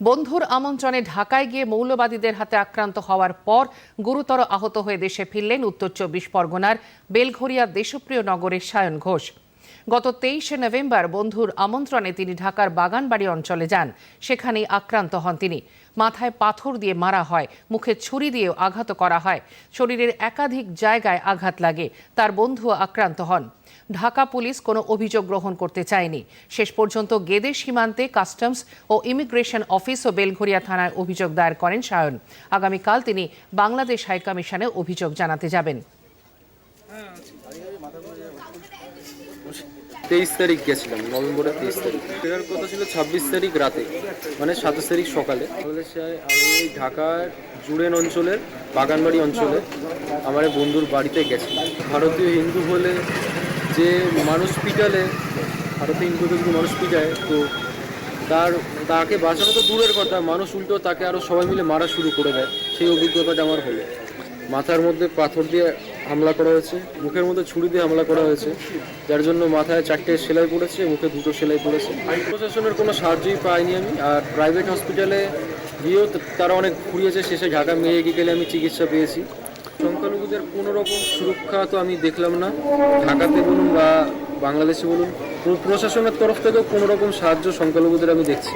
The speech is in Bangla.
বন্ধুর আমন্ত্রণে ঢাকায় গিয়ে মৌলবাদীদের হাতে আক্রান্ত হওয়ার পর গুরুতর আহত হয়ে দেশে ফিরলেন উত্তর চব্বিশ পরগনার বেলঘরিয়া দেশপ্রিয় নগরের সায়ন ঘোষ। গত তেইশে নভেম্বর বন্ধুর আমন্ত্রণে তিনি ঢাকার বাগানবাড়ি অঞ্চলে যান। সেখানেই আক্রান্ত হন তিনি। মাথায় পাথর দিয়ে মারা হয়, মুখে ছুরি দিয়েও আঘাত করা হয়। শরীরের একাধিক জায়গায় আঘাত লাগে, তার বন্ধুও আক্রান্ত হন। ঢাকা পুলিশ কোনো অভিযোগ গ্রহণ করতে চায়নি। শেষ পর্যন্ত গেদে সীমান্তে কাস্টমস ও ইমিগ্রেশন অফিস ও বেলঘরিয়া থানায় অভিযোগ দায়ের করেন সায়ন। আগামীকাল তিনি বাংলাদেশ হাইকমিশনে অভিযোগ জানাতে যাবেন। তেইশ তারিখ গেছিলাম, নভেম্বরের তেইশ তারিখ। ফেরার কথা ছিল ছাব্বিশ তারিখ রাতে মানে সাতাশ তারিখ সকালে। তাহলে আমি এই ঢাকার জুড়েন অঞ্চলের, বাগানবাড়ি অঞ্চলে আমার বন্ধুর বাড়িতে গেছি। ভারতীয় হিন্দু হলে যে মানুষ পিটালে, ভারতীয় হিন্দুকে যদি মানুষ পিটায়, তো তার, তাকে বাঁচানো তো দূরের কথা, মানুষ উল্টো তাকে আরও সবাই মিলে মারা শুরু করে দেয়। সেই অভিজ্ঞতাটা আমার হলো। মাথার মধ্যে পাথর দিয়ে হামলা করা হয়েছে। মুখের মধ্যে ছুরি দিয়ে হামলা করা হয়েছে। যার জন্য মাথায় চারটে সেলাই পড়েছে, মুখে দুটো সেলাই পড়েছে। প্রশাসনের কোনো সাহায্যই পাইনি আমি। আর প্রাইভেট হসপিটালে গিয়েও তারা অনেক ঘুরিয়েছে, শেষে ঢাকা মেয়ে গেলে আমি চিকিৎসা পেয়েছি। সংখ্যালঘুদের কোনো রকম সুরক্ষা তো আমি দেখলাম না। ঢাকাতে বলুন বা বাংলাদেশে বলুন, প্রশাসনের তরফ থেকেও কোনো রকম সাহায্য সংখ্যালঘুদের আমি দেখছি